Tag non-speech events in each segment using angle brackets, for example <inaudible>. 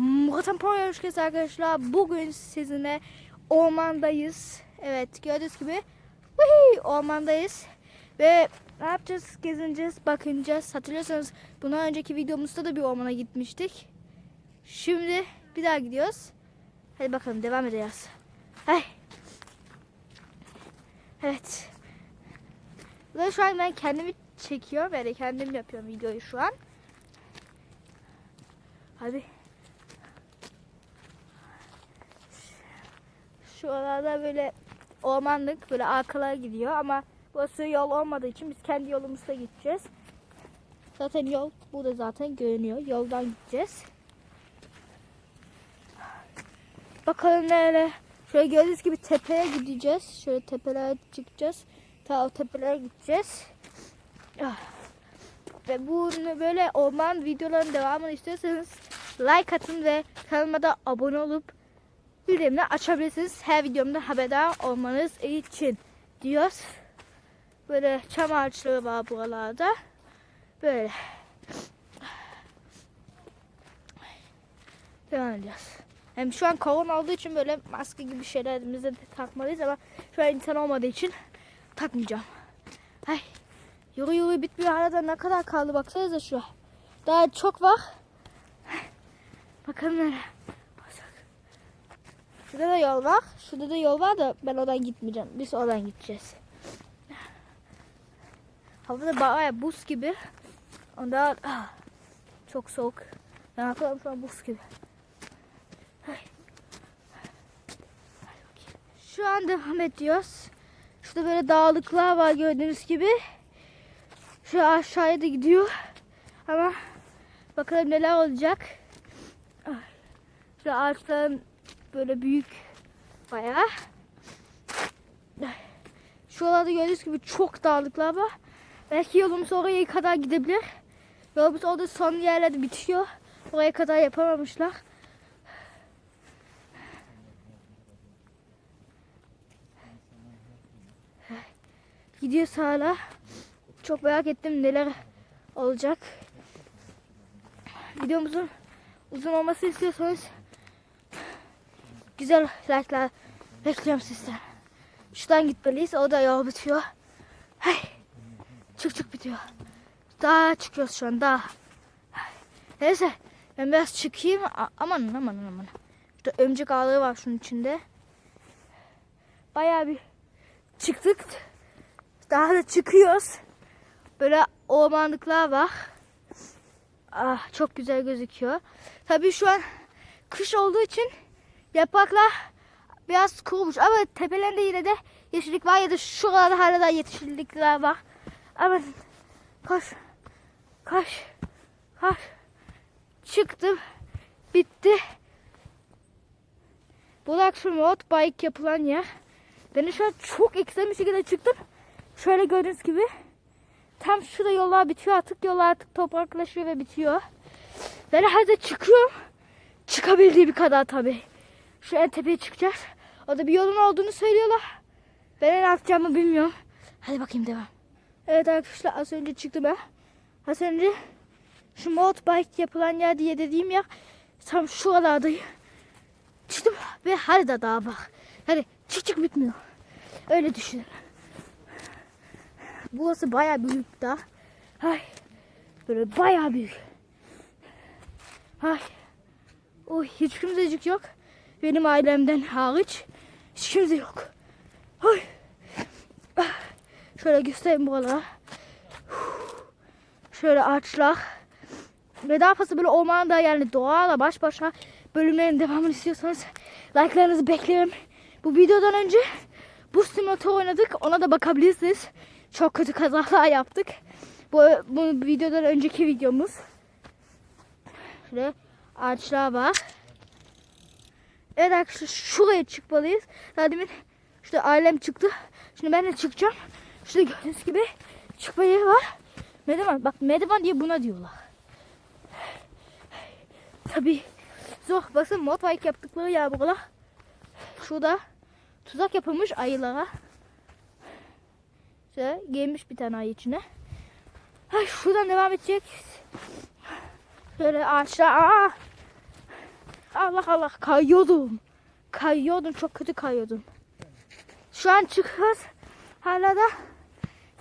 Murat Ponya hoş geldiniz arkadaşlar. Bugün sizinle ormandayız. Evet gördüğünüz gibi Vıhii, ormandayız. Ve ne yapacağız? Gezineceğiz, bakınacağız. Hatırlıyorsanız bundan önceki videomuzda da bir ormana gitmiştik. Şimdi bir daha gidiyoruz. Hadi bakalım devam edeceğiz. Hey. Evet. Ve şu an ben kendimi çekiyorum. Yani kendim yapıyorum videoyu şu an. Hadi. Şu arada böyle ormanlık böyle arkalara gidiyor ama burası yol olmadığı için biz kendi yolumuzda gideceğiz. Zaten yol burada zaten görünüyor. Yoldan gideceğiz. Bakalım nereye. Şöyle gördüğünüz gibi tepeye gideceğiz. Şöyle tepelere çıkacağız. Ta o tepelere gideceğiz. Ah. Ve bu böyle orman videoların devamını istiyorsanız like atın ve kanalıma da abone olup bildirimleri açabilirsiniz. Her videomda haberdar olmanız için diyoruz. Böyle çam ağaçları var buralarda. Böyle. Devam edeceğiz. Hem şu an korona olduğu için böyle maske gibi şeylerimizi takmalıyız ama şu an insan olmadığı için takmayacağım. Ay. Yürü yürü bitmiyor. Arada ne kadar kaldı baksanıza şu. Daha çok var. Bakalım nereye. Şurada da yol var. Şurada da yol var da ben oradan gitmeyeceğim. Biz oradan gideceğiz. Hava da bayağı buz gibi. Onda ah, çok soğuk. Yanaklarım şu an buz gibi. Şu an devam ediyoruz. Şurada böyle dağlıklar var gördüğünüz gibi. Şu aşağıya da gidiyor. Ama bakalım neler olacak. Şu ağaçların böyle büyük bayağı. Ay. Şuralarda gördüğünüz gibi çok dağlıklar var. Belki yolumuz oraya kadar gidebilir. Yolumuz orada son yerlerde bitiyor. Oraya kadar yapamamışlar. Gidiyoruz hala. Çok merak ettim neler olacak. Videomuzun uzun olması istiyorsanız güzel like'lar bekliyorum sizden. Şuradan gitmeliyiz. O da yol bitiyor. Hey. Çık çık bitiyor. Daha çıkıyoruz şu an daha. Neyse ben biraz çıkayım. A- aman aman aman. Şurada ömcek ağları var şunun içinde. Bayağı bir çıktık. Daha da çıkıyoruz. Böyle ormanlıklar var. Ah, çok güzel gözüküyor. Tabii şu an kış olduğu için yapraklar biraz kurumuş. Ama tepelerinde yine de yeşillik var ya da şuralarda hala da yeşillikler var. Ama koş, koş, koş. Çıktım. Bitti. Burası mod bike yapılan yer. Ben şu an çok ekstrem bir şekilde çıktım. Şöyle gördüğünüz gibi. Tam şurada yollar bitiyor artık. Yollar artık topraklaşıyor ve bitiyor. Ben hadi çıkıyorum. Çıkabildiği kadar tabii. Şu en tepeye çıkacağız. Orada bir yolun olduğunu söylüyorlar. Ben ne yapacağımı bilmiyorum. Hadi bakayım devam. Evet arkadaşlar az önce çıktım ben. Az önce şu mod bike yapılan yer diye dediğim yer tam şuralardayım. Çıktım ve harita daha bak. Hadi çık çık bitmiyor. Öyle düşünün. Burası baya büyük daha. Ay. Böyle baya büyük. Ay. Oy hiç kimsecik yok. Benim ailemden hariç hiç kimse yok. Ay. Ah. Şöyle göstereyim buralara. Şöyle ağaçlar. Ve daha fazla böyle ormanda yani doğayla baş başa bölümlerin devamını istiyorsanız like'larınızı beklerim. Bu videodan önce bu simülatör oynadık. Ona da bakabilirsiniz. Çok kötü kazalar yaptık. Bu, bu videodan önceki videomuz. Şöyle ağaçlar var. Evet arkadaşlar şuraya çıkmalıyız. Daha demin işte ailem çıktı. Şimdi ben de çıkacağım. Şurada gördüğünüz gibi çıkma yeri var. Merdiven. Bak merdiven diye buna diyorlar. Tabi zor. Bakın motorbike yaptıkları yer buralar. Şurada tuzak yapılmış ayılara. Şöyle girmiş bir tane ayı içine. Ay, şuradan devam edecek. Şöyle ağaçlar. Allah Allah kayıyordum. Kayıyordum çok kötü kayıyordum. Şu an çıkıyoruz. Hala da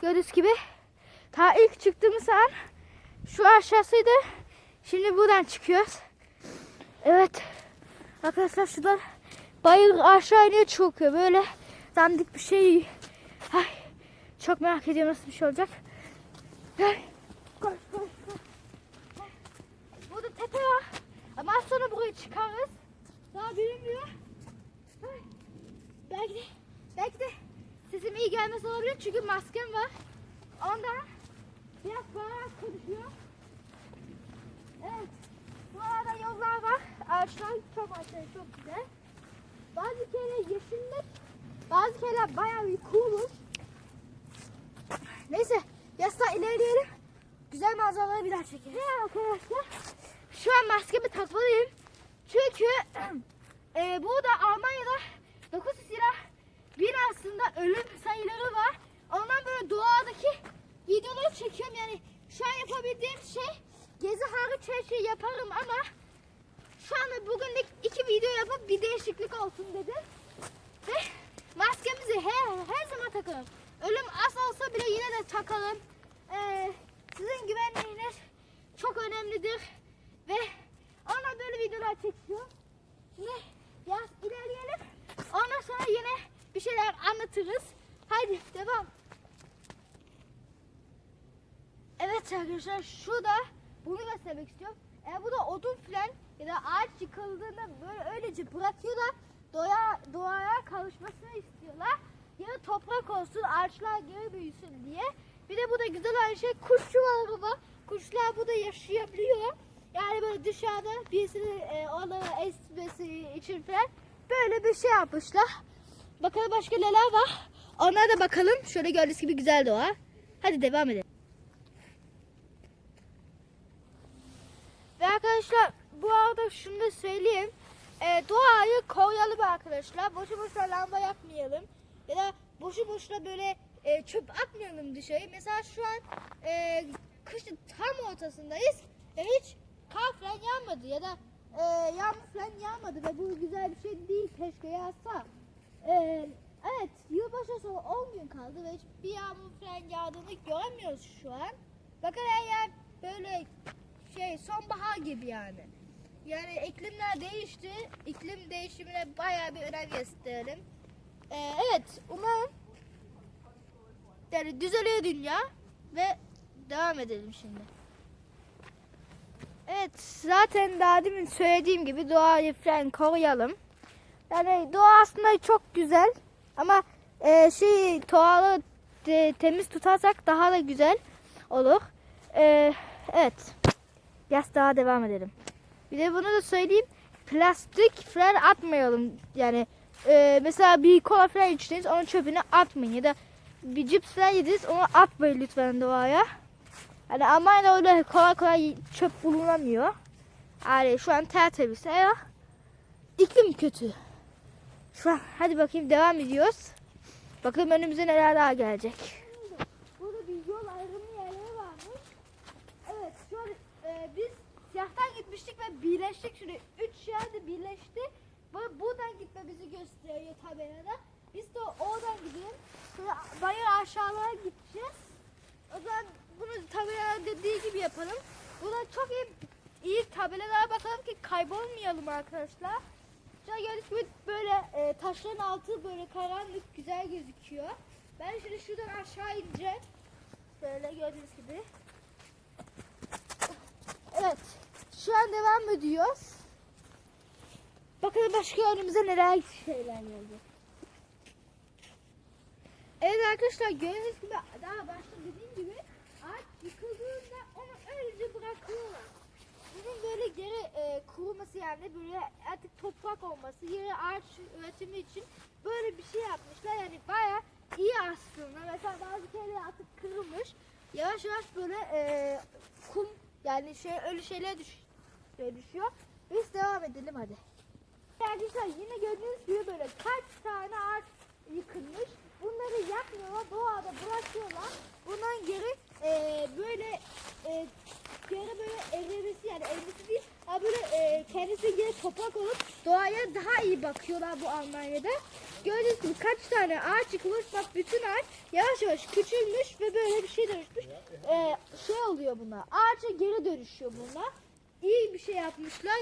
gördüğünüz gibi ta ilk çıktığımız an şu aşağısıydı. Şimdi buradan çıkıyoruz. Evet. Arkadaşlar şuradan bayır aşağı iniyor çıkıyor. Böyle dandik bir şey. Ay, çok merak ediyorum nasıl bir şey olacak. Ay, koş koş koş. Burada tepe var. Ama az sonra buraya çıkarız. Daha bilinmiyor. Belki de, belki de sesim iyi gelmez olabilir çünkü maskem var. Ondan biraz bağırarak konuşuyor. Evet. Bu arada yollar var. Ağaçlar çok ağaçlar çok güzel. Bazı kere yeşillik, bazı kere bayağı bir kurumuş. Neyse, daha ilerleyelim. Güzel manzaraları bir daha çekelim. Ve arkadaşlar, şu an maskemi takmalıyım. Çünkü <clears throat> e, burada Almanya'da 9 lira bir aslında ölüm sayıları var. Ondan böyle doğadaki videoları çekiyorum. Yani şu an yapabildiğim şey gezi hariç her şeyi yaparım ama şu anda bugünlük iki video yapıp bir değişiklik olsun dedim. Ve maskemizi her, her zaman takalım. Ölüm az olsa bile yine de takalım. Ee, sizin güvenliğiniz çok önemlidir. Ve ona böyle videolar çekiyor. Şimdi biraz ilerleyelim. Ondan sonra yine bir şeyler anlatırız. Haydi devam. Evet arkadaşlar şurada bunu göstermek istiyorum. Eğer bu da odun filan ya da ağaç yıkıldığında böyle öylece bırakıyorlar. Doğa, doğaya kavuşmasını istiyorlar. Ya da toprak olsun ağaçlar geri büyüsün diye. Bir de bu da güzel aynı şey kuşçuları var. Kuşlar burada yaşayabiliyor. Yani böyle dışarıda birisini e, onları esmesi için falan böyle bir şey yapmışlar. Bakalım başka neler var. Onlara da bakalım. Şöyle gördüğünüz gibi güzel doğa. Hadi devam edelim. Ve arkadaşlar bu arada şunu da söyleyeyim. Ee, doğayı koruyalım arkadaşlar. Boşu boşuna lamba yakmayalım. Ya da boşu boşuna böyle e, çöp atmayalım dışarı. Mesela şu an e, kışın tam ortasındayız. E, hiç kar falan yağmadı ya da e, yağmur falan yağmadı ve bu güzel bir şey değil. Keşke yağsa. E, evet yılbaşı sonra 10 gün kaldı ve hiçbir yağmur falan yağdığını göremiyoruz şu an. Bakın eğer böyle şey sonbahar gibi yani. Yani iklimler değişti. İklim değişimine bayağı bir önem gösterelim. Ee, evet umarım yani düzeliyor dünya ve devam edelim şimdi. Evet zaten daha demin söylediğim gibi doğayı falan koruyalım. Yani doğa aslında çok güzel ama e, şey doğalı te- temiz tutarsak daha da güzel olur. E, evet. Biraz daha devam edelim. Bir de bunu da söyleyeyim. Plastik falan atmayalım. Yani e, mesela bir kola falan içtiniz onun çöpünü atmayın. Ya da bir cips falan yediniz onu atmayın lütfen doğaya. Yani Almanya'da öyle kolay kolay çöp bulunamıyor. Yani şu an tertemiz ama iklim kötü. Şu an hadi bakayım devam ediyoruz. Bakalım önümüze neler daha gelecek. Burada bir yol ayrımı yerleri varmış. Evet şu an e, biz siyahtan gitmiştik ve birleştik. Şimdi üç yerde birleşti. Bu, buradan gitme bizi gösteriyor tabelada. Biz de oradan gidelim. Sonra bayağı aşağılara gideceğiz. O zaman bunu tabelada dediği gibi yapalım. Burada çok iyi iyi tabelalara bakalım ki kaybolmayalım arkadaşlar. Şu an gördüğünüz gibi böyle e, taşların altı böyle karanlık güzel gözüküyor. Ben şimdi şuradan aşağı ineceğim. Böyle gördüğünüz gibi. Evet. Şu an devam ediyoruz. Bakalım başka önümüze neler şeyler gelecek. Evet arkadaşlar gördüğünüz gibi daha başta dediğim gibi ağaç yıkıldığında onu öylece bırakıyorlar. Bunun böyle geri e, kuruması yani böyle artık toprak olması, yeni ağaç üretimi için böyle bir şey yapmışlar. Yani baya iyi aslında. Mesela bazı kere artık kırılmış. Yavaş yavaş böyle e, kum yani şey ölü şeyler düş, e, düşüyor. Biz devam edelim hadi. Arkadaşlar yine gördüğünüz gibi böyle kaç tane ağaç yıkılmış. Bunları yakmıyorlar, doğada bırakıyorlar. Bundan geri e, böyle e, yere böyle evrilmesi yani evrilmesi değil ama böyle e, kendisi yine toprak olup doğaya daha iyi bakıyorlar bu Almanya'da. Gördüğünüz gibi kaç tane ağaç yıkılmış bak bütün ağaç yavaş yavaş küçülmüş ve böyle bir şey dönüşmüş. E, şey oluyor buna ağaca geri dönüşüyor bunlar. İyi bir şey yapmışlar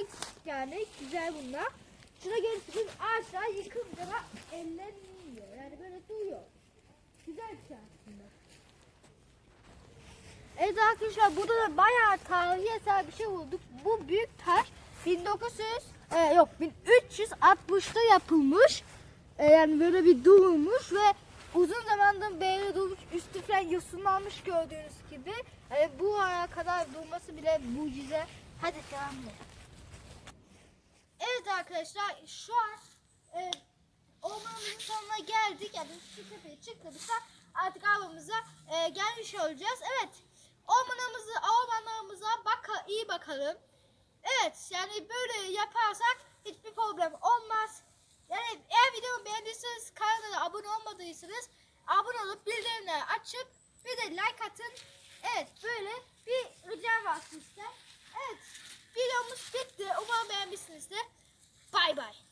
yani güzel bunlar. Şuna görürsünüz ağaçlar yıkılınca da ellenmiyor yani böyle duruyor. Güzel bir şey aslında. Evet arkadaşlar burada da bayağı tarihi eser bir şey bulduk. Bu büyük taş 1900 e, yok 1360'ta yapılmış. E, yani böyle bir durmuş ve uzun zamandır böyle durmuş. Üstü falan yosunlanmış gördüğünüz gibi. E, bu ara kadar durması bile mucize. Hadi devam edelim. Evet arkadaşlar şu an e, ormanımızın sonuna geldik. Yani şu tepeye çıktığımızda artık avımıza e, gelmiş olacağız. Evet ormanımızı, ormanlarımıza bak iyi bakalım. Evet yani böyle yaparsak hiçbir problem olmaz. Yani eğer videomu beğendiyseniz kanala abone olmadıysanız abone olup bildirimleri açıp bir de like atın. Evet böyle bir ricam var sizden. Evet videomuz bitti. Umarım beğenmişsinizdir. Bay bay.